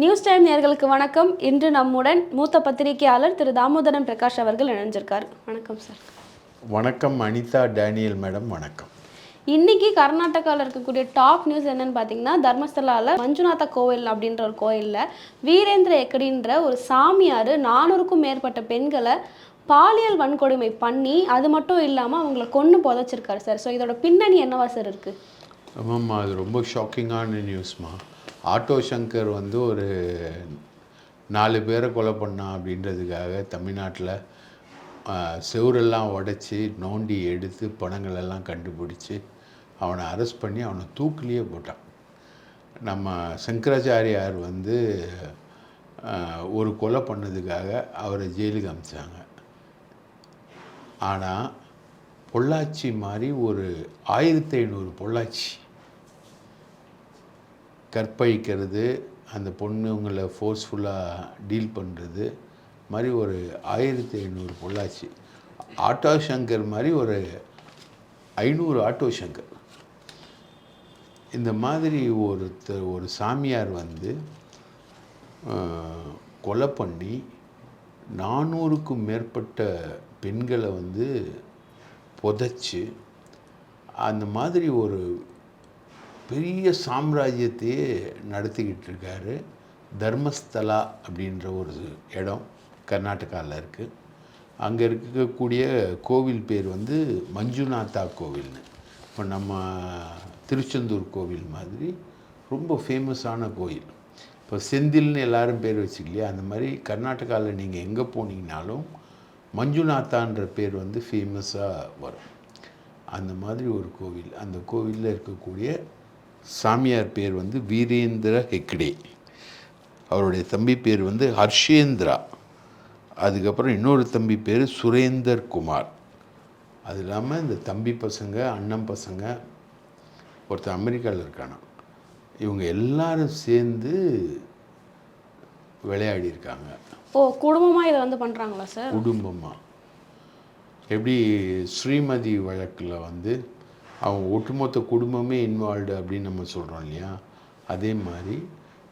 News time நேயர்களுக்கு வணக்கம். இன்று நம்முடன் மூத்த பத்திரிகையாளர் திரு தாமோதரன் பிரகாஷ் அவர்கள் இணைஞ்சிருக்கார். வணக்கம் சார். வணக்கம் அனிதா டேனியல் மேடம் வணக்கம். இன்னைக்கு கர்நாடகாவில் இருக்கக்கூடிய டாப் நியூஸ் என்னன்னு பார்த்தீங்கன்னா தர்மஸ்தலாவில் மஞ்சுநாத கோவில் அப்படின்ற ஒரு கோயிலில் வீரேந்திர எக்கடின்ற ஒரு சாமியார் நானூறுக்கும் மேற்பட்ட பெண்களை பாலியல் வன்கொடுமை பண்ணி அது மட்டும் இல்லாமல் அவங்கள கொன்று புதைச்சிருக்காரு சார். ஸோ இதோட பின்னணி என்னவா சார் இருக்குது ஆமாம்மா அது ரொம்ப ஷாக்கிங்கான நியூஸ்மா ஆட்டோ சங்கர் வந்து ஒரு நாலு பேரை கொலை பண்ணான் அப்படின்றதுக்காக தமிழ்நாட்டில் செவுரெல்லாம் உடச்சி நோண்டி எடுத்து பணங்களெல்லாம் கண்டுபிடிச்சி அவனை அரெஸ்ட் பண்ணி அவனை தூக்கிலேயே போட்டான். நம்ம சங்கராச்சாரியார் வந்து ஒரு கொலை பண்ணதுக்காக அவரை ஜெயிலுக்கு அமிச்சாங்க. ஆனால் பொள்ளாச்சி மாதிரி ஒரு ஆயிரத்தி ஐநூறு பொள்ளாச்சி கற்பழிக்கிறது அந்த பொண்ணுங்களை ஃபோர்ஸ்ஃபுல்லாக டீல் பண்ணுறது மாதிரி ஒரு ஆயிரத்தி ஐநூறு பொள்ளாச்சி. ஆட்டோ சங்கர் மாதிரி ஒரு ஐநூறு ஆட்டோ சங்கர். இந்த மாதிரி ஒருத்தர் ஒரு சாமியார் வந்து கொலை பண்ணி நானூறுக்கும் மேற்பட்ட பெண்களை வந்து புதைச்சி அந்த மாதிரி ஒரு பெரிய சாம்ராஜ்யத்தையே நடத்திக்கிட்டு இருக்காரு தர்மஸ்தலா அப்படின்ற ஒரு இடம் கர்நாடகாவில் இருக்குது அங்கே இருக்கக்கூடிய கோவில் பேர் வந்து மஞ்சுநாதா கோவில்னு. இப்போ நம்ம திருச்செந்தூர் கோவில் மாதிரி ரொம்ப ஃபேமஸான கோயில். இப்போ செந்தில்னு எல்லாரும் பேர் வச்சுக்கலையா? அந்த மாதிரி கர்நாடகாவில் நீங்கள் எங்கே போனீங்கனாலும் மஞ்சுநாத்தான்ற பேர் வந்து ஃபேமஸாக வரும். அந்த மாதிரி ஒரு கோவில். அந்த கோவிலில் இருக்கக்கூடிய சாமியார் பேர் வந்து வீரேந்திர ஹெக்டே. அவருடைய தம்பி பேர் வந்து ஹர்ஷேந்திரா. அதுக்கப்புறம் இன்னொரு தம்பி பேர் சுரேந்தர் குமார். அது இல்லாமல் இந்த தம்பி பசங்க அண்ணன் பசங்க ஒருத்தர் அமெரிக்காவில் இருக்கானா. இவங்க எல்லாரும் சேர்ந்து விளையாடி இருக்காங்க. ஓ குடும்பமாக இதை வந்து பண்ணுறாங்களா சார்? குடும்பமாக எப்படி ஸ்ரீமதி வழக்கில் வந்து அவங்க ஒட்டுமொத்த குடும்பமே இன்வால்வ்டு அப்படின்னு நம்ம சொல்கிறோம் இல்லையா? அதே மாதிரி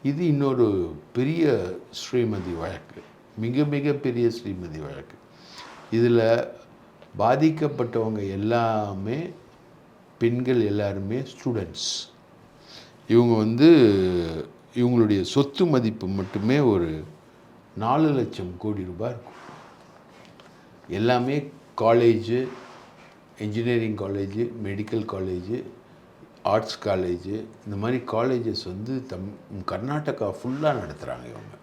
இது இன்னொரு பெரிய ஸ்ரீமதி வழக்கு மிக மிக பெரிய ஸ்ரீமதி வழக்கு. இதில் பாதிக்கப்பட்டவங்க எல்லாமே பெண்கள் எல்லாருமே ஸ்டூடெண்ட்ஸ் இவங்க வந்து இவங்களுடைய சொத்து மதிப்பு மட்டுமே ஒரு நாலு லட்சம் கோடி ரூபாய் இருக்கும். எல்லாமே college engineering college medical college arts college இந்த மாதிரி காலேஜஸ் வந்து தம் கர்நாடகா ஃபுல்லாக நடத்துகிறாங்க இவங்க.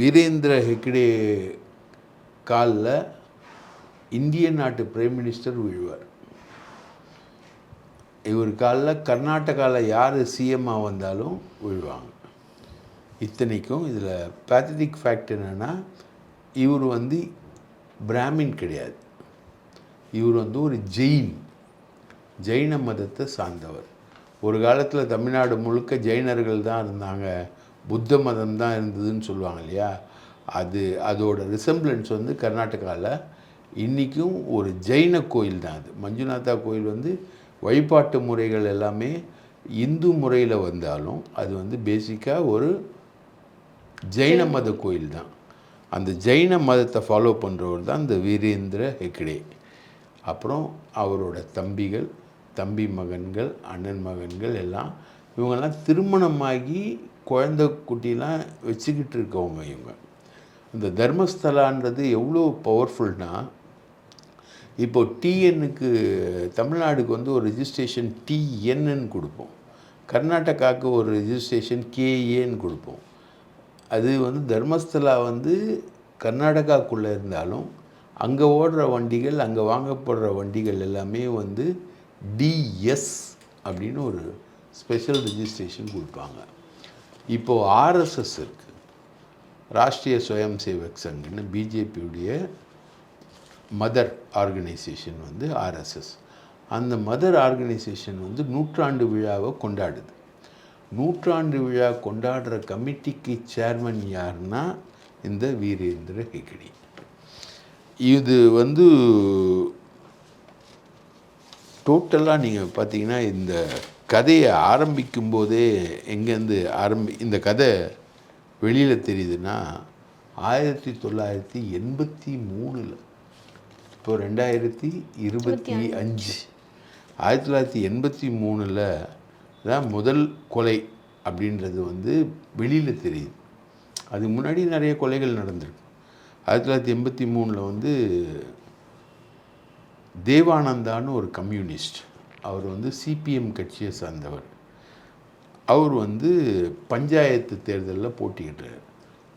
வீரேந்திர ஹெக்டே காலில் இந்திய நாட்டு பிரைம் மினிஸ்டர் விழுவார். இவர் காலில் கர்நாடகாவில் யார் சிஎம்மாக வந்தாலும் விழுவாங்க. இத்தனைக்கும் இதில் பேத்தட்டிக் ஃபேக்ட் என்னென்னா இவர் வந்து பிராமின் கிடையாது. இவர் வந்து ஒரு ஜெயின். ஜெயின மதத்தை சார்ந்தவர். ஒரு காலத்தில் தமிழ்நாடு முழுக்க ஜெயினர்கள் தான் இருந்தாங்க. புத்த மதம் தான் இருந்ததுன்னு சொல்லுவாங்க இல்லையா? அது அதோட ரிசம்பிளன்ஸ் வந்து கர்நாடகாவில் இன்றைக்கும் ஒரு ஜெயின கோயில் தான் அது. மஞ்சுநாதா கோயில் வந்து வழிபாட்டு முறைகள் எல்லாமே இந்து முறையில் வந்தாலும் அது வந்து பேசிக்காக ஒரு ஜெயின மத கோயில் தான். அந்த ஜெயின மதத்தை ஃபாலோ பண்ணுறவர் தான் இந்த வீரேந்திர ஹெக்டே. அப்புறம் அவரோட தம்பிகள் தம்பி மகன்கள் அண்ணன் மகன்கள் எல்லாம் இவங்கெல்லாம் திருமணமாகி குழந்தை குட்டிலாம் வச்சுக்கிட்டு இருக்கவங்க இவங்க. இந்த தர்மஸ்தலான்றது எவ்வளோ பவர்ஃபுல்னால் இப்போது டிஎன்னுக்கு தமிழ்நாடுக்கு வந்து ஒரு ரிஜிஸ்ட்ரேஷன் டிஎன்னு கொடுப்போம். கர்நாடகாவுக்கு ஒரு ரிஜிஸ்ட்ரேஷன் கேஏன்னு கொடுப்போம். அது வந்து தர்மஸ்தலா வந்து கர்நாடகாக்குள்ளே இருந்தாலும் அங்கே ஓடுற வண்டிகள் அங்கே வாங்கப்படுற வண்டிகள் எல்லாமே வந்து டிஎஸ் அப்படின்னு ஒரு ஸ்பெஷல் ரெஜிஸ்ட்ரேஷன் கொடுப்பாங்க. இப்போது ஆர்எஸ்எஸ் இருக்குது ராஷ்ட்ரிய சுயம் சேவக் சங்க்னு பிஜேபியுடைய மதர் ஆர்கனைசேஷன் வந்து ஆர்எஸ்எஸ் அந்த மதர் ஆர்கனைசேஷன் வந்து நூற்றாண்டு விழாவை கொண்டாடுது. நூற்றாண்டு விழா கொண்டாடுற கமிட்டிக்கு சேர்மன் யாருன்னா இந்த வீரேந்திர ஹெக்டே. இது வந்து டோட்டலாக நீங்கள் பார்த்தீங்கன்னா இந்த கதையை ஆரம்பிக்கும் போதே எங்கேருந்து ஆரம்பி இந்த கதை வெளியில் தெரியுதுன்னா ஆயிரத்தி தொள்ளாயிரத்தி எண்பத்தி மூணில். இப்போ ரெண்டாயிரத்தி இருபத்தி அஞ்சு. ஆயிரத்தி தொள்ளாயிரத்தி எண்பத்தி மூணில் தான் முதல் கொலை அப்படின்றது வந்து வெளியில் தெரியுது. அதுக்கு முன்னாடி நிறைய கொலைகள் நடந்திருக்கு. ஆயிரத்தி தொள்ளாயிரத்தி எண்பத்தி மூணில் வந்து தேவானந்தான்னு ஒரு கம்யூனிஸ்ட். அவர் வந்து சிபிஎம் கட்சியை சார்ந்தவர். அவர் வந்து பஞ்சாயத்து தேர்தலில் போட்டிக்கிட்டார்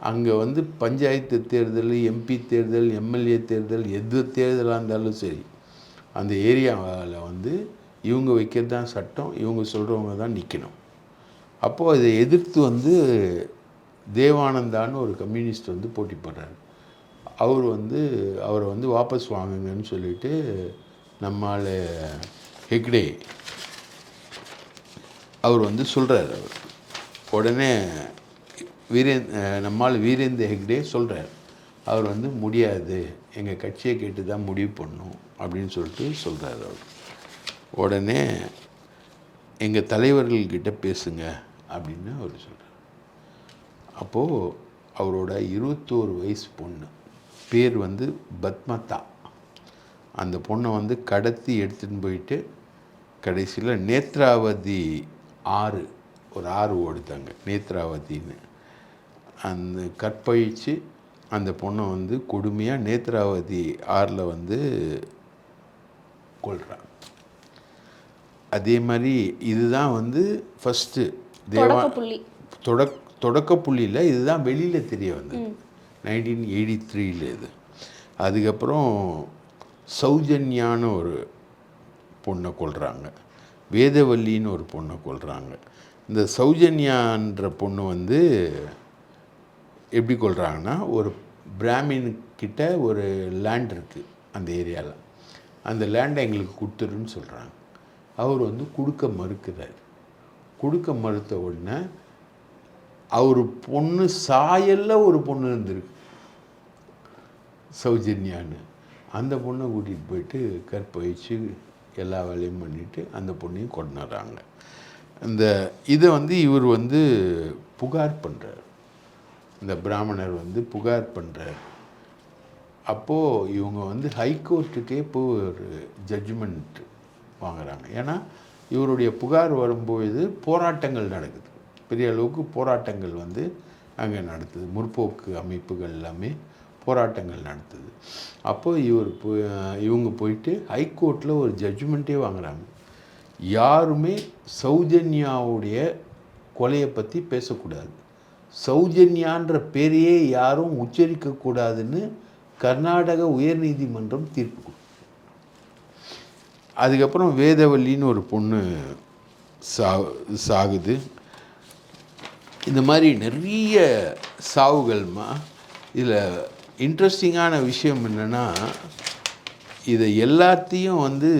அங்கே வந்து பஞ்சாயத்து தேர்தல் எம்பி தேர்தல் எம்எல்ஏ தேர்தல் எது தேர்தலாக இருந்தாலும் சரி அந்த ஏரியாவில் வந்து இவங்க வைக்கிறது தான் சட்டம் இவங்க சொல்கிறவங்க தான் நிற்கணும் அப்போது அதை எதிர்த்து வந்து தேவானந்தான்னு ஒரு கம்யூனிஸ்ட் வந்து போட்டி போடுறாரு. அவர் வந்து அவரை வந்து வாபஸ் வாங்குங்கன்னு சொல்லிட்டு நம்மால் ஹெக்டே அவர் வந்து சொல்கிறார் அவர். உடனே வீரேந் நம்மால் வீரேந்திர ஹெக்டே சொல்கிறார் அவர் வந்து முடியாது. எங்கள் கட்சியை கேட்டு தான் முடிவு பண்ணும். அப்படின்னு சொல்லிட்டு சொல்கிறார் அவர். உடனே எங்கள் தலைவர்கள்கிட்ட பேசுங்க. அப்படின்னு அவர் சொல்கிறார் அப்போது அவரோட இருபத்தோரு வயசு பொண்ணு. பேர் வந்து பத்மதா. அந்த பொண்ணை வந்து கடத்தி எடுத்துன்னு போயிட்டு கடைசியில் நேத்ராவதி ஆறு ஒரு ஆறு ஓடுத்தாங்க நேத்ராவதின்னு. அந்த கற்பழித்து அந்த பொண்ணை வந்து கொடுமையாக நேத்ராவதி ஆறில் வந்து கொள்கிறாங்க அதே மாதிரி இதுதான் வந்து ஃபஸ்ட்டு தேவா தொடக் தொடக்க புள்ளியில் இதுதான் வெளியில் தெரிய வந்தது. நைன்டீன் எயிட்டி த்ரீல இது. அதுக்கப்புறம் சௌஜன்யான்னு ஒரு பொண்ணை கொள்கிறாங்க வேதவல்லின்னு ஒரு பொண்ணை கொள்கிறாங்க இந்த சௌஜன்யான்ற பொண்ணு வந்து எப்படி கொள்கிறாங்கன்னா ஒரு பிராமின்கிட்ட ஒரு லேண்ட் இருக்குது அந்த ஏரியாவில் அந்த லேண்டை எங்களுக்கு கொடுத்துருன்னு சொல்கிறாங்க அவர் வந்து கொடுக்க மறுக்கிறார். கொடுக்க மறுத்த உடனே அவர் பொண்ணு சாயல்ல ஒரு பொண்ணு இருந்திருக்கு. சௌஜன்யான்னு. அந்த பொண்ணை கூட்டிகிட்டு போயிட்டு கற்பழிச்சு எல்லா வேலையும் பண்ணிவிட்டு அந்த பொண்ணையும் கொண்டுறாங்க இந்த இதை வந்து இவர் வந்து புகார் பண்ணுறார் இந்த பிராமணர் வந்து புகார் பண்ணுறார் அப்போது இவங்க வந்து ஹைகோர்ட்டுக்கே போய் ஒரு ஜட்ஜ்மெண்ட் வாங்குறாங்க. ஏன்னா இவருடைய புகார் வரும்போது போராட்டங்கள் நடக்குது. பெரிய அளவுக்கு போராட்டங்கள் வந்து அங்கே நடத்துது முற்போக்கு அமைப்புகள் எல்லாமே போராட்டங்கள் நடத்துது அப்போது இவர் இவங்க போயிட்டு ஹைகோர்ட்டில் ஒரு ஜட்ஜ்மெண்ட்டே வாங்குறாங்க. யாருமே சௌஜன்யாவுடைய கொலையை பற்றி பேசக்கூடாது. சௌஜன்யான்ற பேரையே யாரும் உச்சரிக்கக்கூடாதுன்னு கர்நாடக உயர்நீதிமன்றம் தீர்ப்பு கொடுக்கும் அதுக்கப்புறம் வேதவல்லின்னு ஒரு பொண்ணு சா சாகுது. இந்த மாதிரி நிறைய சாவுகள்மா இதில் இன்ட்ரெஸ்டிங்கான விஷயம் என்னென்னா இதை எல்லாத்தையும் வந்து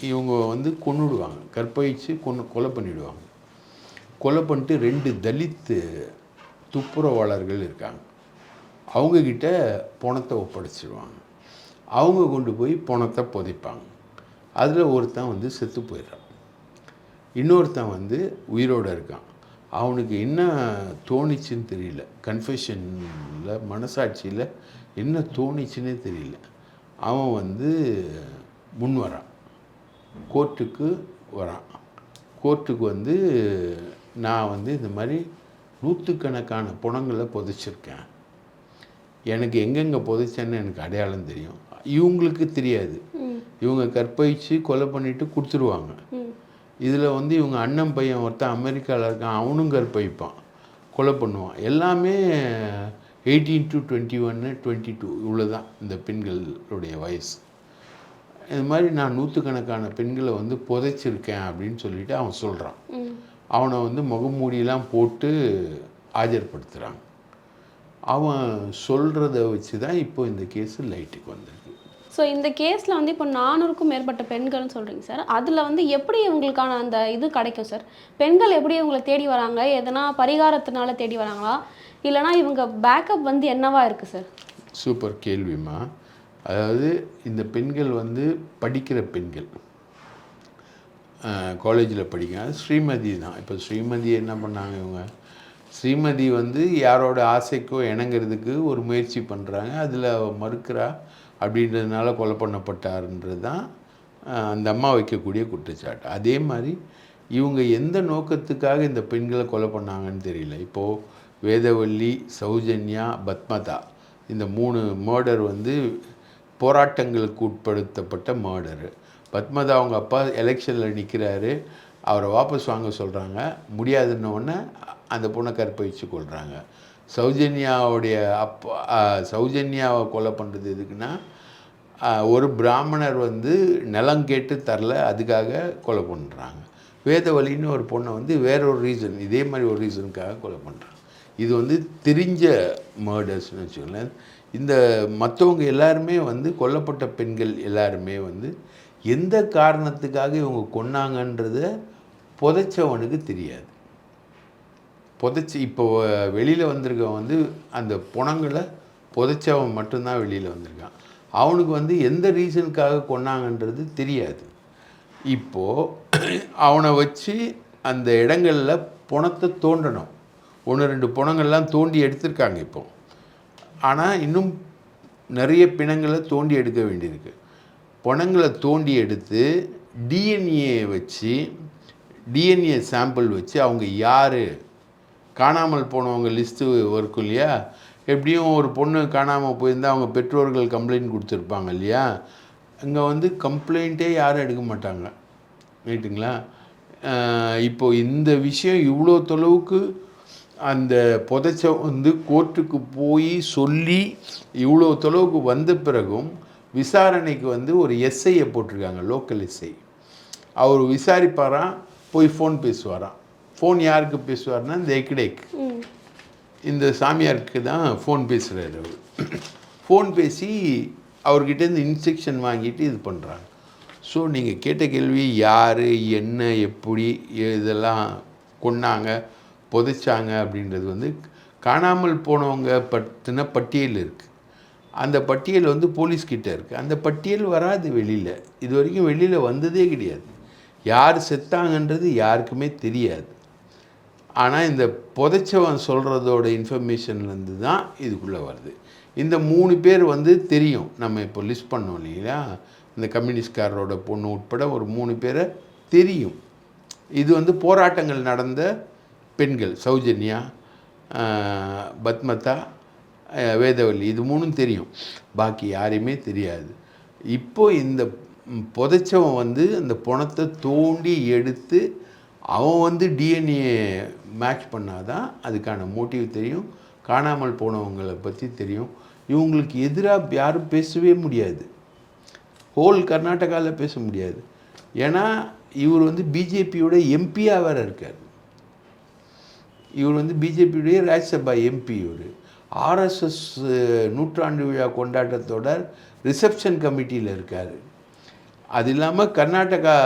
இவங்க வந்து கொண்டுடுவாங்க கற்பழித்து கொண்டு கொலை பண்ணிவிடுவாங்க கொலை பண்ணிட்டு ரெண்டு தலித்து துப்புரவாளர்கள் இருக்காங்க. அவங்கக்கிட்ட பணத்தை ஒப்படைச்சிடுவாங்க அவங்க கொண்டு போய் பணத்தை புதைப்பாங்க. அதில் ஒருத்தன் வந்து செத்து போயிடுறான். இன்னொருத்தன் வந்து உயிரோடு இருக்கான். அவனுக்கு என்ன தோணிச்சுன்னு தெரியல. கன்ஃபெஷனில் மனசாட்சியில் என்ன தோணிச்சுன்னே தெரியல. அவன் வந்து முன் வரான். கோர்ட்டுக்கு வரான். கோர்ட்டுக்கு வந்து நான் வந்து இந்த மாதிரி நூற்றுக்கணக்கான பணங்களை புதைச்சிருக்கேன். எனக்கு எங்கெங்கே புதைச்சேன்னு எனக்கு அடையாளம் தெரியும். இவங்களுக்கு தெரியாது. இவங்க கற்பழித்து கொலை பண்ணிட்டு கொடுத்துருவாங்க. இதில் வந்து இவங்க அண்ணன் பையன் ஒருத்தன் அமெரிக்காவில் இருக்கான் அவனும் கற்பழிப்பான் கொலை பண்ணுவான். எல்லாமே எயிட்டீன் டு டுவெண்ட்டி ஒன்று டுவெண்ட்டி டூ இவ்வளோ தான் இந்த பெண்களுடைய வயசு. இது மாதிரி நான் நூற்றுக்கணக்கான பெண்களை வந்து புதைச்சிருக்கேன் அப்படின்னு சொல்லிட்டு அவன் சொல்கிறான் அவனை வந்து முகமூடியெல்லாம் போட்டு ஆஜர்படுத்துகிறாங்க அவன் சொல்கிறத வச்சு தான் இப்போ இந்த கேஸு லைட்டுக்கு வந்திருக்கு. ஸோ இந்த கேஸில் வந்து இப்போ நானூறுக்கும் மேற்பட்ட பெண்கள்னு சொல்கிறீங்க சார் அதில் வந்து எப்படி இவங்களுக்கான அந்த இது கிடைக்கும் சார் பெண்கள் எப்படி இவங்களை தேடி வராங்க? எதனா பரிகாரத்தினால தேடி வராங்களா? இல்லைனா இவங்க பேக்கப் வந்து என்னவா இருக்குது சார் சூப்பர் கேள்விமா அதாவது இந்த பெண்கள் வந்து படிக்கிற பெண்கள். காலேஜில் படிக்கிற ஸ்ரீமதி தான். இப்போ ஸ்ரீமதி என்ன பண்ணாங்க இவங்க? ஸ்ரீமதி வந்து யாரோட ஆசைக்கோ இணங்கிறதுக்கு ஒரு முயற்சி பண்ணுறாங்க அதில் மறுக்கிறா அப்படின்றதுனால கொலை பண்ணப்பட்டாருன்றது தான் அந்த அம்மா வைக்கக்கூடிய குற்றச்சாட்டு. அதே மாதிரி இவங்க எந்த நோக்கத்துக்காக இந்த பெண்களை கொலை பண்ணாங்கன்னு தெரியல. இப்போது வேதவல்லி சௌஜன்யா பத்மதா இந்த மூணு மர்டர் வந்து போராட்டங்களுக்கு உட்படுத்தப்பட்ட மர்டரு பத்மதா அவங்க அப்பா எலெக்ஷனில் நிற்கிறாரு அவரை வாபஸ் வாங்க சொல்கிறாங்க முடியாதுன்னொடனே அந்த பொண்ணை கற்பழிச்சு கொள்கிறாங்க சௌஜன்யாவுடைய அப்பா சௌஜன்யாவை கொலை பண்ணுறது எதுக்குன்னா ஒரு பிராமணர் வந்து நிலம் கேட்டு தரல அதுக்காக கொலை பண்ணுறாங்க வேதவழின்னு ஒரு பொண்ணை வந்து வேற ஒரு ரீசன் இதே மாதிரி ஒரு ரீசனுக்காக கொலை பண்ணுறாங்க இது வந்து தெரிஞ்ச மர்டர்ஸ்னு வச்சுக்கோங்களேன். இந்த மற்றவங்க எல்லாருமே வந்து கொல்லப்பட்ட பெண்கள் எல்லாருமே வந்து எந்த காரணத்துக்காக இவங்க கொன்னாங்கன்றத புதைச்சவனுக்கு தெரியாது. புதைச்சி இப்போ வெளியில் வந்திருக்கவன் வந்து அந்த புணங்களை புதைச்சவன் மட்டும்தான் வெளியில் வந்திருக்கான். அவனுக்கு வந்து எந்த ரீசனுக்காக கொன்னாங்கன்றது தெரியாது. இப்போது அவனை வச்சு அந்த இடங்களில் புணத்தை தோண்டணும் ஒன்று ரெண்டு புணங்கள்லாம் தோண்டி எடுத்திருக்காங்க இப்போ. ஆனால் இன்னும் நிறைய பிணங்களை தோண்டி எடுக்க வேண்டியிருக்கு. புணங்களை தோண்டி எடுத்து டிஎன்ஏ வச்சு டிஎன்ஏ சாம்பிள் வச்சு அவங்க யார் காணாமல் போனவங்க லிஸ்ட்டு இருக்கும் இல்லையா? எப்படியும் ஒரு பொண்ணு காணாமல் போயிருந்தால் அவங்க பெற்றோர்கள் கம்ப்ளைண்ட் கொடுத்துருப்பாங்க இல்லையா? அங்கே வந்து கம்ப்ளைண்ட்டே யாரும் எடுக்க மாட்டாங்க. ரைட்டுங்களா இப்போது இந்த விஷயம் இவ்வளோ தொலைவுக்கு அந்த புதைச்ச வந்து கோர்ட்டுக்கு போய் சொல்லி இவ்வளோ தொலைவுக்கு வந்த பிறகும் விசாரணைக்கு வந்து ஒரு எஸ்ஐயை போட்டிருக்காங்க லோக்கல் எஸ்ஐ அவர் விசாரிப்பாராம் போய் ஃபோன் பேசுவாராம். ஃபோன் யாருக்கு பேசுவார்னா இந்த எக்டேக் ம். இந்த சாமியாருக்கு தான் ஃபோன் பேசுகிறாரு அவர். ஃபோன் பேசி அவர்கிட்டேருந்து இன்ஸ்ட்ரக்ஷன் வாங்கிட்டு இது பண்ணுறாங்க ஸோ நீங்கள் கேட்ட கேள்வி யார் என்ன எப்படி இதெல்லாம் கொன்னாங்க புதைச்சாங்க அப்படின்றது வந்து காணாமல் போனவங்க பற்றின பட்டியல் இருக்குது அந்த பட்டியல் வந்து போலீஸ் கிட்ட இருக்குது அந்த பட்டியல் வராது வெளியில். இது வரைக்கும் வெளியில் வந்ததே கிடையாது. யார் செத்தாங்கன்றது யாருக்குமே தெரியாது. ஆனால் இந்த புதைச்சவன் சொல்கிறதோட இன்ஃபர்மேஷன்லேருந்து தான் இதுக்குள்ளே வருது. இந்த மூணு பேர் வந்து தெரியும். நம்ம இப்போ லிஸ்ட் பண்ணோம் இல்லைங்களா? இந்த கம்யூனிஸ்ட்காரரோட பொண்ணு உட்பட ஒரு மூணு பேரை தெரியும். இது வந்து போராட்டங்கள் நடந்த பெண்கள் சௌஜன்யா பத்மதா வேதவல்லி இது மூணும் தெரியும். பாக்கி யாரையுமே தெரியாது. இப்போ இந்த புதைச்சவன் வந்து அந்த பணத்தை தோண்டி எடுத்து அவன் வந்து டிஎன்ஏ மேட்ச் பண்ணாதான் அதுக்கான மோட்டிவ் தெரியும். காணாமல் போனவங்களை பற்றி தெரியும். இவங்களுக்கு எதிராக யாரும் பேசவே முடியாது. ஹோல் கர்நாடகாவில் பேச முடியாது. ஏன்னா இவர் வந்து பிஜேபியோட எம்பியாக வேறு இருக்கார். இவர் வந்து பிஜேபியுடைய ராஜ்யசபா எம்பி இவர். ஆர்எஸ்எஸ் நூற்றாண்டு விழா கொண்டாட்டத்தோட ரிசப்ஷன் கமிட்டியில் இருக்கார். அது இல்லாமல் கர்நாடகா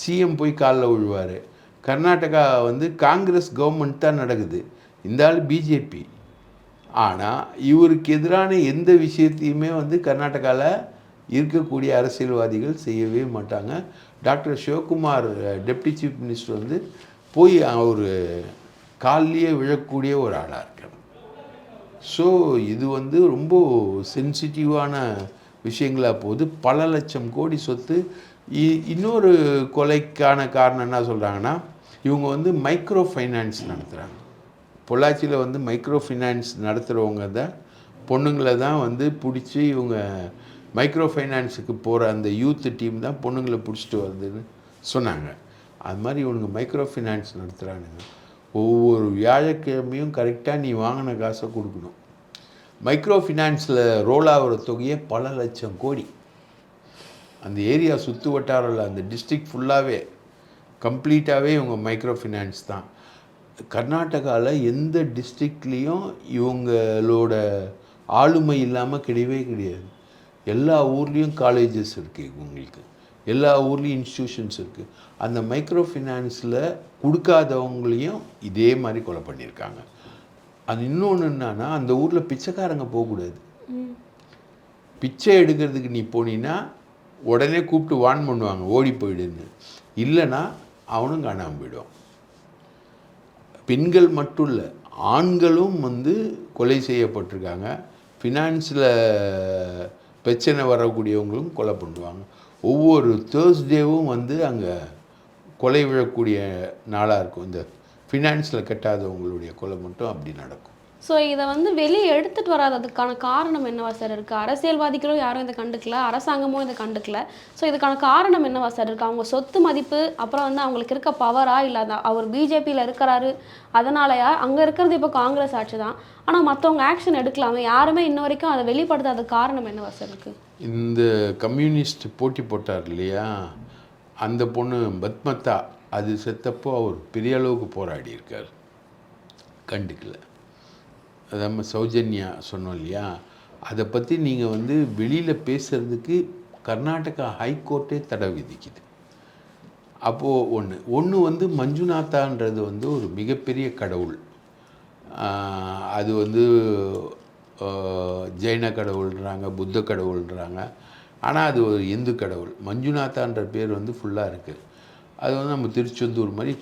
சிஎம் போய் காலில் விழுவார். கர்நாடகா வந்து காங்கிரஸ் கவர்மெண்ட் தான் நடக்குது. இந்த ஆள் பிஜேபி ஆனால் இவருக்கு எதிரான எந்த விஷயத்தையுமே வந்து கர்நாடகாவில் இருக்கக்கூடிய அரசியல்வாதிகள் செய்யவே மாட்டாங்க. Doctor Sivakumar deputy chief minister வந்து போய் அவர் காலிலேயே விழக்கூடிய ஒரு ஆளாக இருக்கார். ஸோ இது வந்து ரொம்ப சென்சிட்டிவான விஷயங்களாக போகுது. பல லட்சம் கோடி சொத்து இன்னொரு கொலைக்கான காரணம் என்ன சொல்கிறாங்கன்னா இவங்க வந்து மைக்ரோ ஃபைனான்ஸ் நடத்துகிறாங்க பொள்ளாச்சியில் வந்து மைக்ரோ ஃபைனான்ஸ் நடத்துகிறவங்க தான் பொண்ணுங்களை தான் வந்து பிடிச்சி இவங்க மைக்ரோ ஃபைனான்ஸுக்கு போகிற அந்த யூத் டீம் தான் பொண்ணுங்களை பிடிச்சிட்டு வருதுன்னு சொன்னாங்க. அது மாதிரி இவனுங்க மைக்ரோ ஃபைனான்ஸ் நடத்துகிறானுங்க ஒவ்வொரு வியாழக்கிழமையும் கரெக்டாக நீ வாங்கின காசை கொடுக்கணும். மைக்ரோ ஃபினான்ஸில் ரோல் ஆகிற தொகையே பல லட்சம் கோடி. அந்த ஏரியா சுற்று வட்டாரில் அந்த டிஸ்ட்ரிக்ட் ஃபுல்லாகவே கம்ப்ளீட்டாகவே இவங்க மைக்ரோ ஃபினான்ஸ் தான். கர்நாடகாவில் எந்த டிஸ்ட்ரிக்ட்லேயும் இவங்களோட ஆளுமை இல்லாமல் கிடையவே கிடையாது. எல்லா ஊர்லேயும் காலேஜஸ் இருக்குது இவங்களுக்கு. எல்லா ஊர்லேயும் இன்ஸ்டியூஷன்ஸ் இருக்குது அந்த மைக்ரோ ஃபினான்ஸில் கொடுக்காதவங்களையும் இதே மாதிரி கொலை பண்ணியிருக்காங்க. அது இன்னொன்று என்னன்னா அந்த ஊரில் பிச்சைக்காரங்க போகக்கூடாது. பிச்சை எடுக்கிறதுக்கு நீ போனீன்னா உடனே கூப்பிட்டு வான் பண்ணுவாங்க ஓடி போயிடுன்னு. இல்லைன்னா அவனும் காணாமல் போயிடுவான். பெண்கள் மட்டும் இல்லை ஆண்களும் வந்து கொலை செய்யப்பட்டிருக்காங்க. ஃபினான்ஸில் பிரச்சனை வரக்கூடியவங்களும் கொலை பண்ணுவாங்க. ஒவ்வொரு தேர்ஸ்டேவும் வந்து அங்கே கொலை விழக்கூடிய நாளாக இருக்கும். இந்த ஃபினான்ஸில் கட்டாதவங்களுடைய கொலை மட்டும் அப்படி நடக்கும். ஸோ இதை வந்து வெளியே எடுத்துட்டு வராததுக்கான காரணம் என்னவா சார் இருக்குது அரசியல்வாதிகளும் யாரும் இதை கண்டுக்கல அரசாங்கமும் இதை கண்டுக்கல. ஸோ இதுக்கான காரணம் என்னவா சார் இருக்குது அவங்க சொத்து மதிப்பு அப்புறம் வந்து அவங்களுக்கு இருக்க பவரா இல்லை அந்த அவர் பிஜேபியில் இருக்கிறாரு அதனாலயா? அங்கே இருக்கிறது இப்போ காங்கிரஸ் ஆட்சி தான். ஆனால் மற்றவங்க ஆக்ஷன் எடுக்கலாமே யாருமே இன்ன வரைக்கும் அதை வெளிப்படுத்தாத காரணம் என்னவா சார் இருக்குது இந்த கம்யூனிஸ்ட் போட்டி போட்டார் இல்லையா? அந்த பொண்ணு பத்மத்தா அது செத்தப்போ அவர் பெரிய அளவுக்கு போராடி இருக்கார் கண்டுக்கலை. நம்ம சௌஜன்யா சொன்னோம் இல்லையா? அதை பற்றி நீங்கள் வந்து வெளியில் பேசுகிறதுக்கு கர்நாடகா ஹைகோர்ட்டே தடை விதிக்குது. அப்போது ஒன்று ஒன்று வந்து மஞ்சுநாத்தான்றது வந்து ஒரு மிகப்பெரிய கடவுள். அது வந்து ஜெயின கடவுள்ன்றாங்க புத்த கடவுள்ன்றாங்க. ஆனால் அது ஒரு இந்து கடவுள். மஞ்சுநாத்தான்ற பேர் வந்து ஃபுல்லாக இருக்குது அது வந்து நம்ம திருச்செந்தூர் மாதிரி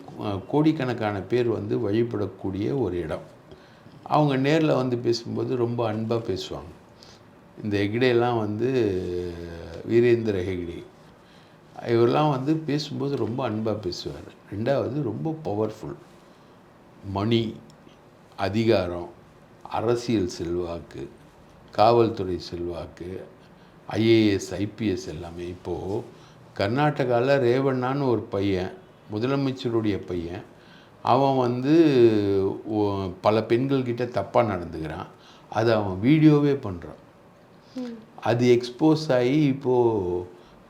கோடிக்கணக்கான பேர் வந்து வழிபடக்கூடிய ஒரு இடம். அவங்க நேரில் வந்து பேசும்போது ரொம்ப அன்பாக பேசுவாங்க. இந்த ஹெக்டேலாம் வந்து வீரேந்திர ஹெக்டே இவரெல்லாம் வந்து பேசும்போது ரொம்ப அன்பாக பேசுவார். ரெண்டாவது ரொம்ப பவர்ஃபுல் மணி அதிகாரம் அரசியல் செல்வாக்கு காவல்துறை செல்வாக்கு ஐஏஎஸ் ஐபிஎஸ் எல்லாமே. இப்போது கர்நாடகாவில் ரேவண்ணான்னு ஒரு பையன் முதலமைச்சருடைய பையன் அவன் வந்து பல பெண்கள்கிட்ட தப்பாக நடந்துக்கிறான். அதை அவன் வீடியோவே பண்ணுறான் அது எக்ஸ்போஸ் ஆகி இப்போது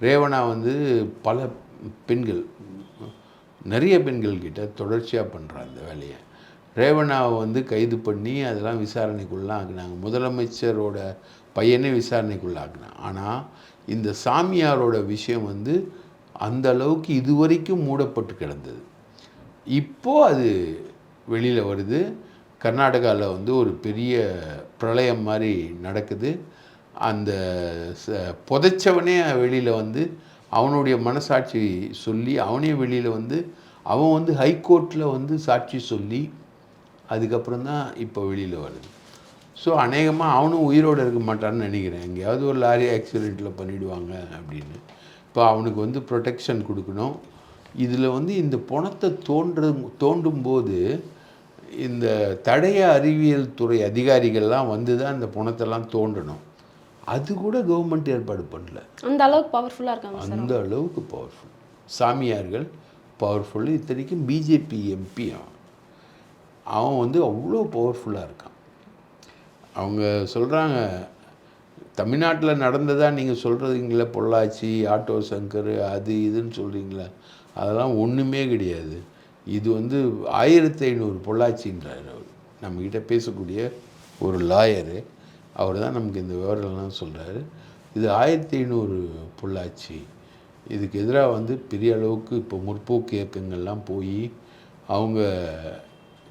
ரேவணா வந்து பல பெண்கள் நிறைய பெண்கள்கிட்ட தொடர்ச்சியாக பண்ணுறான் அந்த வேலையை. ரேவணாவை வந்து கைது பண்ணி அதெல்லாம் விசாரணைக்குள்ளே ஆக்குனாங்க. முதலமைச்சரோட பையனே விசாரணைக்குள்ளே ஆக்குனான். ஆனால் இந்த சாமியாரோட விஷயம் வந்து அந்த அளவுக்கு இதுவரைக்கும் மூடப்பட்டு கிடந்தது. இப்போ அது வெளியில் வருது. கர்நாடகாவில் வந்து ஒரு பெரிய பிரளயம் மாதிரி நடக்குது. அந்த ச- புதைச்சவனே வெளியில் வந்து அவனுடைய மனசாட்சி சொல்லி அவனே வெளியில் வந்து அவன் வந்து ஹைகோர்ட்டில் வந்து சாட்சி சொல்லி அதுக்கப்புறம் தான் இப்போ வெளியில் வருது. ஸோ அநேகமாக அவனும் உயிரோடு இருக்க மாட்டான்னு நினைக்கிறேன். எங்கேயாவது ஒரு லாரி ஆக்சிடெண்ட்டில் பண்ணிவிடுவாங்க அப்படின்னு. இப்போ அவனுக்கு வந்து ப்ரொடெக்ஷன் கொடுக்கணும். இதில் வந்து இந்த பணத்தை தோன்று தோண்டும் போது இந்த தடய அறிவியல் துறை அதிகாரிகள்லாம் வந்து தான் இந்த பணத்தெல்லாம் தோண்டணும். அது கூட கவர்மெண்ட் ஏற்பாடு பண்ணல. அந்த அளவுக்கு பவர்ஃபுல்லாக இருக்காங்க அந்த அளவுக்கு பவர்ஃபுல் சாமியார்கள் பவர்ஃபுல் இத்தனைக்கும் பிஜேபி எம்பி அவன். அவன் வந்து அவ்வளோ பவர்ஃபுல்லாக இருக்கான். அவங்க சொல்கிறாங்க தமிழ்நாட்டில் நடந்ததா நீங்கள் சொல்கிறீங்களே பொள்ளாச்சி ஆட்டோ சங்கர் அது இதுன்னு சொல்கிறீங்களே அதெல்லாம் ஒன்றுமே கிடையாது. இது வந்து ஆயிரத்தி ஐநூறு பொள்ளாச்சின்றார் அவர். நம்மக்கிட்ட பேசக்கூடிய ஒரு லாயரு. அவர் தான் நமக்கு இந்த விவரம்லாம் சொல்கிறாரு இது ஆயிரத்தி ஐநூறு பொள்ளாச்சி. இதுக்கு எதிராக வந்து பெரிய அளவுக்கு இப்போ முற்போக்கு இயக்கங்கள்லாம் போய் அவங்க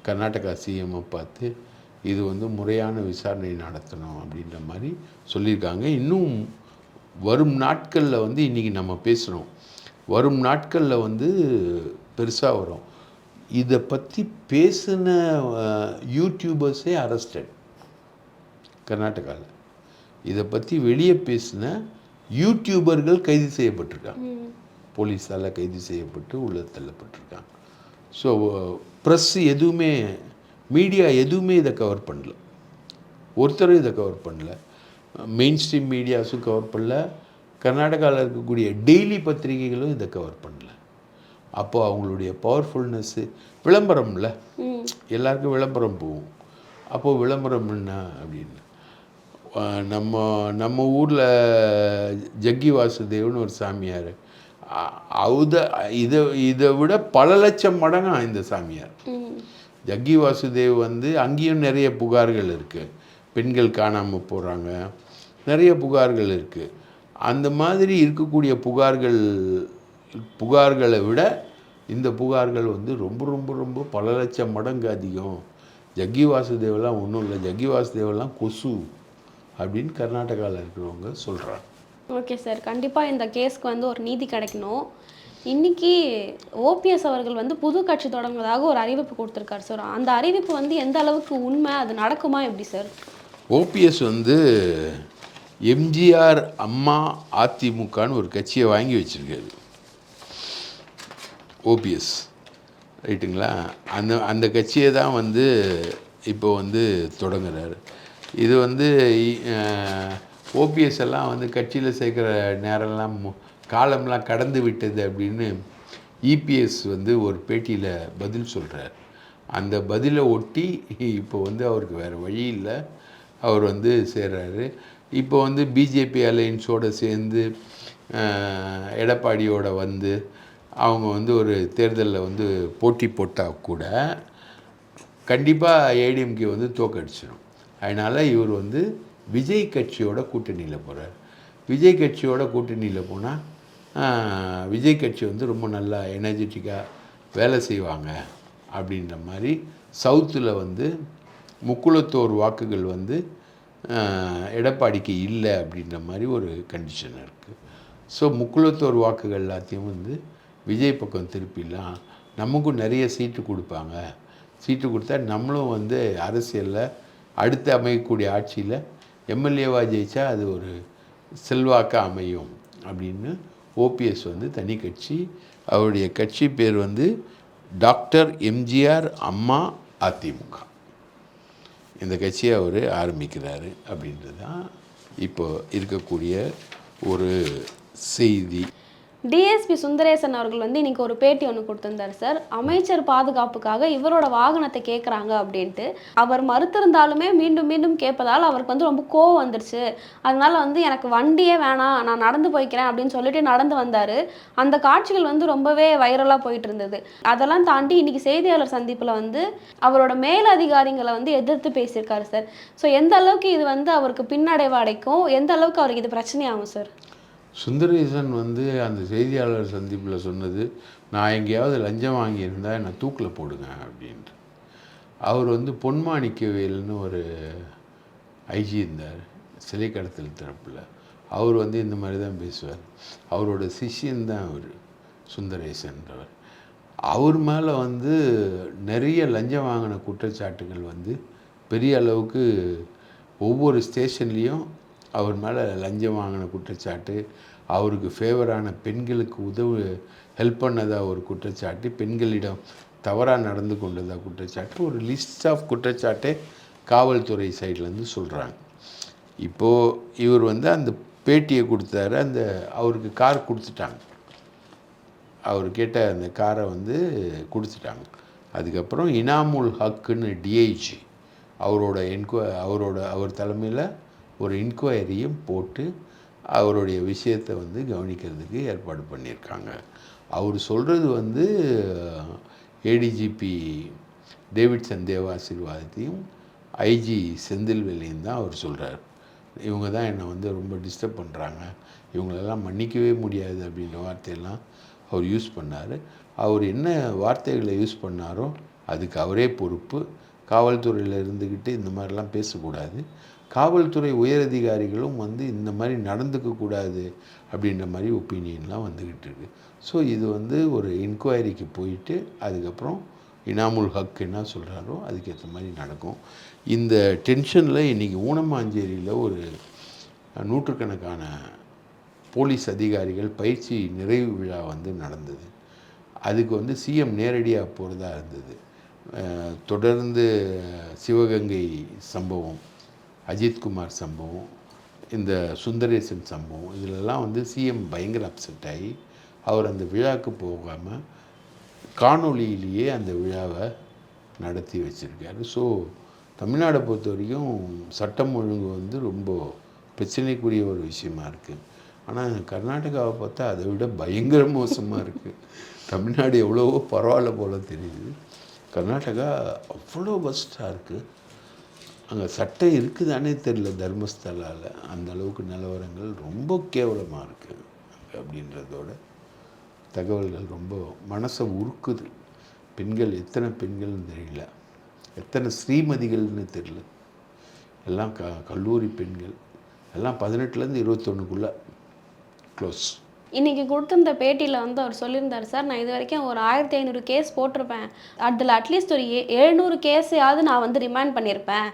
கர்நாடகா சிஎம்மை பார்த்து இது வந்து முறையான விசாரணை நடத்தணும் அப்படின்ற மாதிரி சொல்லியிருக்காங்க. இன்னும் வரும் நாட்களில் வந்து இன்றைக்கி நம்ம பேசுகிறோம் வரும் நாட்களில் வந்து பெருசாக வரும். இதை பற்றி பேசின யூடியூபர்ஸே அரெஸ்டட் கர்நாடகாவில் இதை பற்றி வெளியே பேசின யூடியூபர்கள் கைது செய்யப்பட்டிருக்காங்க. போலீஸால் கைது செய்யப்பட்டு உள்ள தள்ளப்பட்டிருக்காங்க. ஸோ ப்ரெஸ் எதுவுமே மீடியா எதுவுமே இதை கவர் பண்ணல. ஒருத்தரும் இதை கவர் பண்ணல. மெயின் ஸ்ட்ரீம் மீடியாஸும் கவர் பண்ணல. கர்நாடகாவில் இருக்கக்கூடிய டெய்லி பத்திரிகைகளும் இதை கவர் பண்ணல. அப்போ அவங்களுடைய பவர்ஃபுல்னஸ்ஸு விளம்பரம்ல. எல்லாருக்கும் விளம்பரம் போகும். அப்போது விளம்பரம் என்ன அப்படின்னு? நம்ம நம்ம ஊரில் ஜக்கி வாசுதேவன் ஒரு சாமியார். அவுத இதை இதை விட பல லட்சம் மடங்கா இந்த சாமியார். ஜக்கி வாசுதேவ் வந்து அங்கேயும் நிறைய புகார்கள் இருக்குது பெண்கள் காணாமல் போகிறாங்க நிறைய புகார்கள் இருக்குது அந்த மாதிரி இருக்கக்கூடிய புகார்கள் புகார்களை விட இந்த புகார்கள் வந்து ரொம்ப ரொம்ப ரொம்ப பல லட்சம் மடங்கு அதிகம். ஜக்கி வாசுதேவெல்லாம் ஒன்றும் இல்லை. ஜக்கி வாசுதேவெல்லாம் கொசு அப்படின்னு கர்நாடகாவில் இருக்கிறவங்க சொல்கிறாங்க ஓகே சார். கண்டிப்பாக இந்த கேஸ்க்கு வந்து ஒரு நீதி கிடைக்கணும். இன்னைக்கு ஓபிஎஸ் அவர்கள் வந்து புது கட்சி தொடங்குவதாக ஒரு அறிவிப்பு கொடுத்துருக்காரு சார். அந்த அறிவிப்பு வந்து எந்த அளவுக்கு உண்மை? அது நடக்குமா எப்படி சார்? ஓபிஎஸ் வந்து எம்ஜிஆர் அம்மா அதிமுகன்னு ஒரு கட்சியை வாங்கி வச்சிருக்காரு. ஓபிஎஸ் ரைட்டுங்களா? அந்த அந்த கட்சியை தான் வந்து இப்போ வந்து தொடங்குறாரு. இது வந்து ஓபிஎஸ் எல்லாம் வந்து கட்சியில் சேர்க்குற நேரம்லாம் காலம்லாம் கடந்து விட்டது அப்படின்னு இபிஎஸ் வந்து ஒரு பேட்டியில் பதில் சொல்கிறார் அந்த பதிலை ஒட்டி இப்போ வந்து அவருக்கு வேறு வழி இல்லை. அவர் வந்து சேர்றாரு. இப்போ வந்து பிஜேபி அலையன்ஸோடு சேர்ந்து எடப்பாடியோட வந்து அவங்க வந்து ஒரு தேர்தலில் வந்து போட்டி போட்டால் கூட கண்டிப்பாக ஏடிஎம்கே வந்து தோக்கடிச்சிடும் அதனால் இவர் வந்து விஜய் கட்சியோட கூட்டணியில் போகிறார் விஜய் கட்சியோட கூட்டணியில் போனால் விஜய் கட்சி வந்து ரொம்ப நல்லா எனர்ஜெட்டிக்காக வேலை செய்வாங்க அப்படின்ற மாதிரி சவுத்தில் வந்து முக்குளத்தோர் வாக்குகள் வந்து எடப்பாடிக்கு இல்லை அப்படின்ற மாதிரி ஒரு கண்டிஷன் இருக்குது ஸோ முக்குலத்தோர் வாக்குகள் எல்லாத்தையும் வந்து விஜய் பக்கம் திருப்பிலாம் நமக்கும் நிறைய சீட்டு கொடுப்பாங்க. சீட்டு கொடுத்தா நம்மளும் வந்து அரசியலில் அடுத்து அமையக்கூடிய ஆட்சியில் எம்எல்ஏவாக ஜெயிச்சா அது ஒரு செல்வாக்காக அமையும் அப்படின்னு ஓபிஎஸ் வந்து தனி கட்சி. அவருடைய கட்சி பேர் வந்து டாக்டர் எம்ஜிஆர் அம்மா அதிமுக இந்த கட்சியை அவர் ஆரம்பிக்கிறாரு அப்படின்றது தான் இப்போ இருக்கக்கூடிய ஒரு செய்தி. டிஎஸ்பி சுந்தரேசன் அவர்கள் வந்து இன்றைக்கி ஒரு பேட்டி ஒன்று கொடுத்திருந்தார் சார். அமைச்சர் பாதுகாப்புக்காக இவரோட வாகனத்தை கேட்குறாங்க அப்படின்ட்டு. அவர் மறுத்திருந்தாலுமே மீண்டும் மீண்டும் கேட்பதால் அவருக்கு வந்து ரொம்ப கோவம் வந்துருச்சு. அதனால வந்து எனக்கு வண்டியே வேணாம் நான் நடந்து போய்க்கிறேன் அப்படின்னு சொல்லிட்டு நடந்து வந்தார். அந்த காட்சிகள் வந்து ரொம்பவே வைரலாக போயிட்டு இருந்தது. அதெல்லாம் தாண்டி இன்றைக்கி செய்தியாளர் சந்திப்பில் வந்து அவரோட மேல் அதிகாரிகளை வந்து எதிர்த்து பேசியிருக்காரு சார். ஸோ எந்த அளவுக்கு இது வந்து அவருக்கு பின்னடைவு அடைக்கும்? எந்த அளவுக்கு அவருக்கு இது பிரச்சனையாகும் சார்? சுந்தரேசன் வந்து அந்த செய்தியாளர் சந்திப்பில் சொன்னது நான் எங்கேயாவது லஞ்சம் வாங்கியிருந்தா என்னை தூக்கில் போடுங்க அப்படின்ட்டு. அவர் வந்து பொன்மாணிக்கவேல்னு ஒரு ஐஜி இருந்தார் சிலை கடத்தல் தரப்பில் அவர் வந்து இந்த மாதிரி தான் பேசுவார். அவரோட சிஷ்யன் தான் அவர் சுந்தரேசன்றவர். அவர் மேலே வந்து நிறைய லஞ்சம் வாங்கின குற்றச்சாட்டுகள் வந்து பெரிய அளவுக்கு ஒவ்வொரு ஸ்டேஷன்லேயும் அவர் மேலே லஞ்சம் வாங்கின குற்றச்சாட்டு அவருக்கு ஃபேவரான பெண்களுக்கு உதவு ஹெல்ப் பண்ணதாக ஒரு குற்றச்சாட்டு பெண்களிடம் தவறாக நடந்து கொண்டதாக குற்றச்சாட்டு ஒரு லிஸ்ட் ஆஃப் குற்றச்சாட்டே காவல்துறை சைட்லேருந்து சொல்கிறாங்க இப்போது இவர் வந்து அந்த பேட்டியை கொடுத்தாரு அந்த அவருக்கு கார் கொடுத்துட்டாங்க. அவர் கேட்ட அந்த காரை வந்து கொடுத்துட்டாங்க. அதுக்கப்புறம் இனாமுல் ஹக்குன்னு டிஐஜி அவரோட என்கொ அவரோட அவர் தலைமையில் ஒரு இன்கொயரியும் போட்டு அவருடைய விஷயத்தை வந்து கவனிக்கிறதுக்கு ஏற்பாடு பண்ணியிருக்காங்க. அவர் சொல்கிறது வந்து ஏடிஜிபி டேவிட்சன் தேவ ஆசீர்வாதத்தையும் ஐஜி செந்தில்வேலையும் தான் அவர் சொல்கிறார் இவங்க தான் என்னை வந்து ரொம்ப டிஸ்டர்ப் பண்ணுறாங்க இவங்களெல்லாம் மன்னிக்கவே முடியாது அப்படின்ற வார்த்தையெல்லாம் அவர் யூஸ் பண்ணார். அவர் என்ன வார்த்தைகளை யூஸ் பண்ணாரோ அதுக்கு அவரே பொறுப்பு. காவல்துறையில் இருந்துக்கிட்டு இந்த மாதிரிலாம் பேசக்கூடாது. காவல்துறை உயரதிகாரிகளும் வந்து இந்த மாதிரி நடந்துக்கக்கூடாது அப்படின்ற மாதிரி ஒப்பீனியன்லாம் வந்துக்கிட்டு இருக்கு. ஸோ இது வந்து ஒரு என்கொயரிக்கு போயிட்டு அதுக்கப்புறம் இனாமுல் ஹக் என்ன சொல்கிறாரோ அதுக்கேற்ற மாதிரி நடக்கும். இந்த டென்ஷனில் இன்றைக்கி ஊனமாஞ்சேரியில் ஒரு நூற்றுக்கணக்கான போலீஸ் அதிகாரிகள் பயிற்சி நிறைவு விழா வந்து நடந்தது. அதுக்கு வந்து சிஎம் நேரடியாக போகிறதா இருந்தது. தொடர்ந்து சிவகங்கை சம்பவம் அஜித்குமார் சம்பவம் இந்த சுந்தரேசன் சம்பவம் இதிலெல்லாம் வந்து சிஎம் பயங்கர அப்செட் ஆகி அவர் அந்த விழாவுக்கு போகாமல் காணொளியிலேயே அந்த விழாவை நடத்தி வச்சுருக்காரு. ஸோ தமிழ்நாடை பொறுத்த வரைக்கும் சட்டம் ஒழுங்கு வந்து ரொம்ப பிரச்சனைக்குரிய ஒரு விஷயமா இருக்குது ஆனால் கர்நாடகாவை பார்த்தா அதை விட பயங்கர மோசமாக இருக்குது தமிழ்நாடு எவ்வளவோ பரவாயில்ல போல தெரியுது. கர்நாடகா அவ்வளோ பஸ்ட்டாக இருக்குது அங்கே சட்டம் இருக்குதானே தெரியல தர்மஸ்தலால். அந்த அளவுக்கு நிலவரங்கள் ரொம்ப கேவலமாக இருக்குது அங்கே அப்படின்றதோட தகவல்கள் ரொம்ப மனசை உருக்குது. பெண்கள் எத்தனை பெண்கள்னு தெரியல. எத்தனை ஸ்ரீமதிகள்னு தெரியல. எல்லாம் க கல்லூரி பெண்கள். எல்லாம் பதினெட்டுலேருந்து இருபத்தொன்னுக்குள்ளே. க்ளோஸ் இன்றைக்கி கொடுத்துருந்த பேட்டியில் வந்து அவர் சொல்லியிருந்தார் சார் நான் இது வரைக்கும் ஒரு ஆயிரத்தி ஐநூறு கேஸ் போட்டிருப்பேன். அதில் அட்லீஸ்ட் ஒரு ஏ எழுநூறு கேஸையாவது நான் வந்து ரிமைண்ட் பண்ணியிருப்பேன்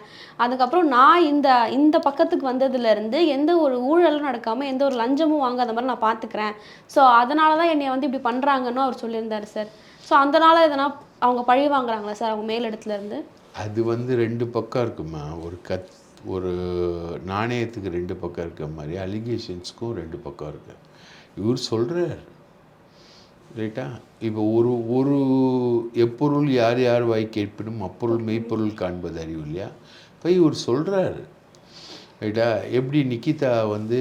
அதுக்கப்புறம் நான் இந்த இந்த பக்கத்துக்கு வந்ததுலேருந்து எந்த ஒரு ஊழலும் நடக்காமல் எந்த ஒரு லஞ்சமும் வாங்காத மாதிரி நான் பார்த்துக்கிறேன் ஸோ அதனால தான் என்னை வந்து இப்படி பண்ணுறாங்கன்னு அவர் சொல்லியிருந்தார் சார். ஸோ அதனால் எதனா அவங்க பழி வாங்குறாங்களா சார் அவங்க மேலிடத்துலேருந்து அது வந்து ரெண்டு பக்கம் இருக்குமா ஒரு கத் ஒரு நாணயத்துக்கு ரெண்டு பக்கம் இருக்க மாதிரி அலிகேஷன்ஸ்க்கும் ரெண்டு பக்கம் இருக்குது இவர் சொல்கிறார் ரைட்டா? இப்போ ஒரு ஒரு எப்பொருள் யார் யார் வாய் கேட்பினும் அப்பொருள் மெய்ப்பொருள் காண்பது அறிவு இல்லையா? இப்போ இவர் சொல்கிறார் ரைட்டா? எப்படி நிக்கிதா வந்து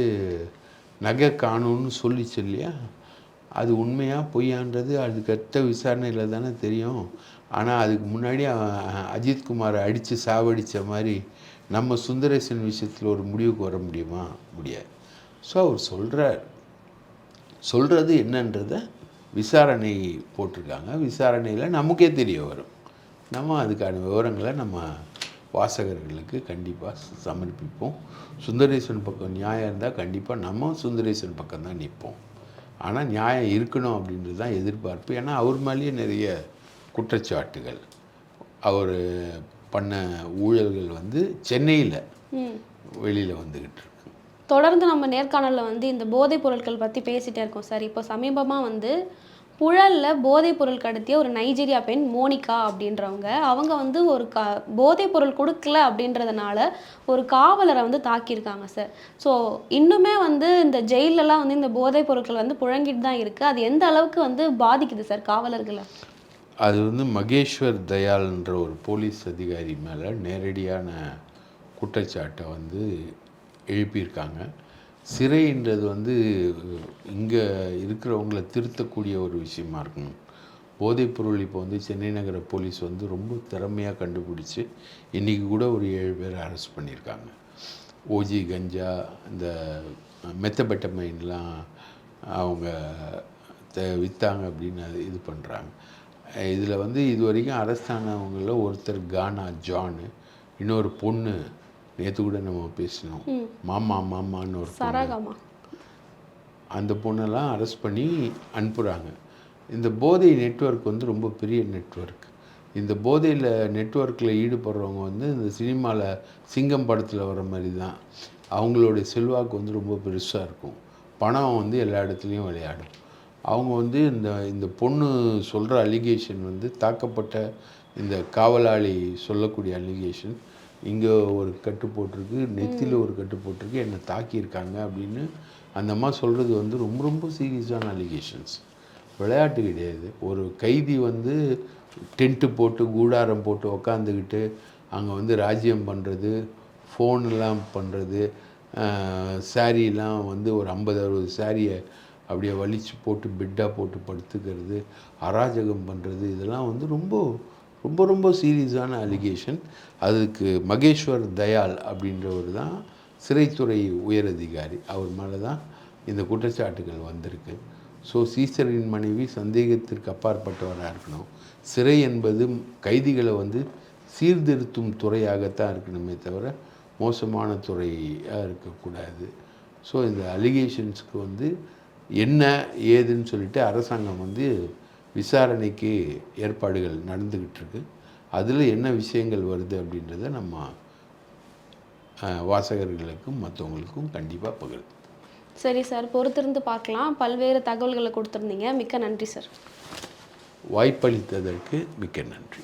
நகை காணும்னு சொல்லிச்சு இல்லையா? அது உண்மையாக பொய்யான்றது அதுக்கடுத்த விசாரணையில் தானே தெரியும். ஆனால் அதுக்கு முன்னாடி அஜித்குமாரை அடித்து சாவடித்த மாதிரி நம்ம சுந்தரேசன் விஷயத்தில் ஒரு முடிவுக்கு வர முடியுமா? முடியாது. ஸோ அவர் சொல்கிறார் சொல்கிறது என்னன்றத விசாரணை போட்டிருக்காங்க. விசாரணையில் நமக்கே தெரிய வரும். நம்ம அதுக்கான விவரங்களை நம்ம வாசகர்களுக்கு கண்டிப்பாக சமர்ப்பிப்போம். சுந்தரேசன் பக்கம் நியாயம் இருந்தால் கண்டிப்பாக நம்ம சுந்தரேசன் பக்கம் தான் நிற்போம். ஆனால் நியாயம் இருக்கணும் அப்படின்றது தான் எதிர்பார்ப்பு. ஏன்னா அவர் மேலேயே நிறைய குற்றச்சாட்டுகள். அவர் பண்ண ஊழல்கள் வந்து சென்னையில் வெளியில் வந்துக்கிட்டு தொடர்ந்து நம்ம நேர்காணலில் வந்து இந்த போதைப் பொருட்கள் பற்றி பேசிகிட்டே இருக்கோம் சார். இப்போ சமீபமாக வந்து புழலில் போதைப் பொருள் கடத்திய ஒரு நைஜீரியா பெண் மோனிகா அப்படின்றவங்க அவங்க வந்து ஒரு கா போதைப் பொருள் கொடுக்கல அப்படின்றதுனால ஒரு காவலரை வந்து தாக்கியிருக்காங்க சார். ஸோ இன்னுமே வந்து இந்த ஜெயிலெலாம் வந்து இந்த போதைப் பொருட்கள் வந்து புழங்கிட்டு தான் இருக்குது அது எந்த அளவுக்கு வந்து பாதிக்குது சார் காவலர்களை? அது வந்து மகேஸ்வர் தயாள்ன்ற ஒரு போலீஸ் அதிகாரி மேலே நேரடியான குற்றச்சாட்டை வந்து எழுப்பியிருக்காங்க. சிறைன்றது வந்து இங்கே இருக்கிறவங்கள திருத்தக்கூடிய ஒரு விஷயமா இருக்கணும். போதைப்பொருள் இப்போ வந்து சென்னை நகர போலீஸ் வந்து ரொம்ப திறமையாக கண்டுபிடிச்சி இன்றைக்கி கூட ஒரு ஏழு பேர் அரெஸ்ட் பண்ணியிருக்காங்க. ஓஜி கஞ்சா இந்த மெத்தபெட்டமைன்லாம் அவங்க த- விற்றாங்க அப்படின்னு அது இது பண்ணுறாங்க இதில் வந்து இது வரைக்கும் அரசானவங்களில் ஒருத்தர் கானா ஜானு இன்னொரு பொண்ணு நேற்று கூட நம்ம பேசினோம். மாமா மாமான்னு ஒரு பொண்ணு. சரகமா? அந்த பொண்ணெல்லாம் அரெஸ்ட் பண்ணி அனுப்புகிறாங்க இந்த போதை நெட்வொர்க் வந்து ரொம்ப பெரிய நெட்வொர்க் இந்த போதையில் நெட்வொர்க்கில் ஈடுபடுறவங்க வந்து இந்த சினிமாவில் சிங்கம் படத்தில் வர மாதிரி தான் அவங்களுடைய செல்வாக்கு வந்து ரொம்ப பெருசாக இருக்கும். பணம் வந்து எல்லா இடத்துலையும் விளையாடும். அவங்க வந்து இந்த இந்த பொண்ணு சொல்கிற அலிகேஷன் வந்து தாக்கப்பட்ட இந்த காவலாளி சொல்லக்கூடிய அலிகேஷன் இங்கே ஒரு கட்டு போட்டிருக்கு நெத்தியில் ஒரு கட்டு போட்டிருக்கு என்னை தாக்கியிருக்காங்க அப்படின்னு அந்த அம்மா சொல்கிறது வந்து ரொம்ப ரொம்ப சீரியஸான அலிகேஷன்ஸ் விளையாட்டு கிடையாது. ஒரு கைதி வந்து டென்ட்டு போட்டு கூடாரம் போட்டு உக்காந்துக்கிட்டு அங்கே வந்து ராஜ்யம் பண்ணுறது ஃபோன்லாம் பண்ணுறது சாரீலாம் வந்து ஒரு ஐம்பது அறுபது சாரியை அப்படியே வலிச்சு போட்டு பெட்டாக போட்டு படுத்துக்கிறது அராஜகம் பண்ணுறது இதெல்லாம் வந்து ரொம்ப ரொம்ப ரொம்ப சீரியஸான அலிகேஷன் அதுக்கு மகேஸ்வர் தயால் அப்படின்றவர் தான் சிறைத்துறை உயரதிகாரி. அவர் மேலே தான் இந்த குற்றச்சாட்டுகள் வந்திருக்கு. ஸோ சீசரின் மனைவி சந்தேகத்திற்கு அப்பாற்பட்டவராக இருக்கணும். சிறை என்பது கைதிகளை வந்து சீர்திருத்தும் துறையாகத்தான் இருக்கணுமே தவிர மோசமான துறையாக இருக்கக்கூடாது. ஸோ இந்த அலிகேஷன்ஸ்க்கு வந்து என்ன ஏதுன்னு சொல்லிட்டு அரசாங்கம் வந்து விசாரணைக்கு ஏற்பாடுகள் நடந்துக்கிட்டு இருக்கு அதில் என்ன விஷயங்கள் வருது அப்படின்றத நம்ம வாசகர்களுக்கும் மற்றவங்களுக்கும் கண்டிப்பாக பகிர்ந்து. சரி சார் பொறுத்திருந்து பார்க்கலாம். பல்வேறு தகவல்களை கொடுத்துருந்தீங்க. மிக்க நன்றி சார். வாய்ப்பளித்ததற்கு மிக்க நன்றி.